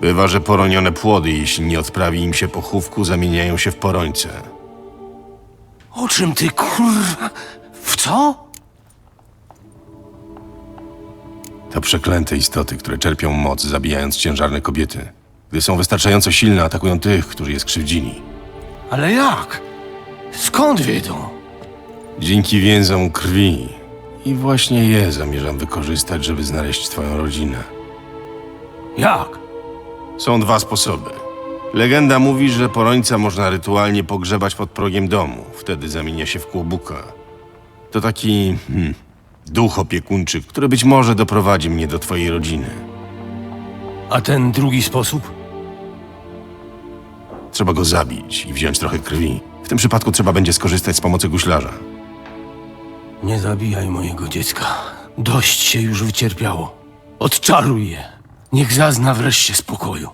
Bywa, że poronione płody, jeśli nie odprawi im się pochówku, zamieniają się w porońce. O czym ty kurwa? W co? To przeklęte istoty, które czerpią moc, zabijając ciężarne kobiety. Gdy są wystarczająco silne, atakują tych, którzy je skrzywdzili. Ale jak? Skąd wiedzą? Dzięki więzom krwi. I właśnie je zamierzam wykorzystać, żeby znaleźć twoją rodzinę. Jak? Są dwa sposoby. Legenda mówi, że porońca można rytualnie pogrzebać pod progiem domu. Wtedy zamienia się w kłobuka. To taki hmm, duch opiekuńczy, który być może doprowadzi mnie do twojej rodziny. A ten drugi sposób? Trzeba go zabić i wziąć trochę krwi. W tym przypadku trzeba będzie skorzystać z pomocy guślarza. Nie zabijaj mojego dziecka. Dość się już wycierpiało. Odczaruj je. Niech zazna wreszcie spokoju.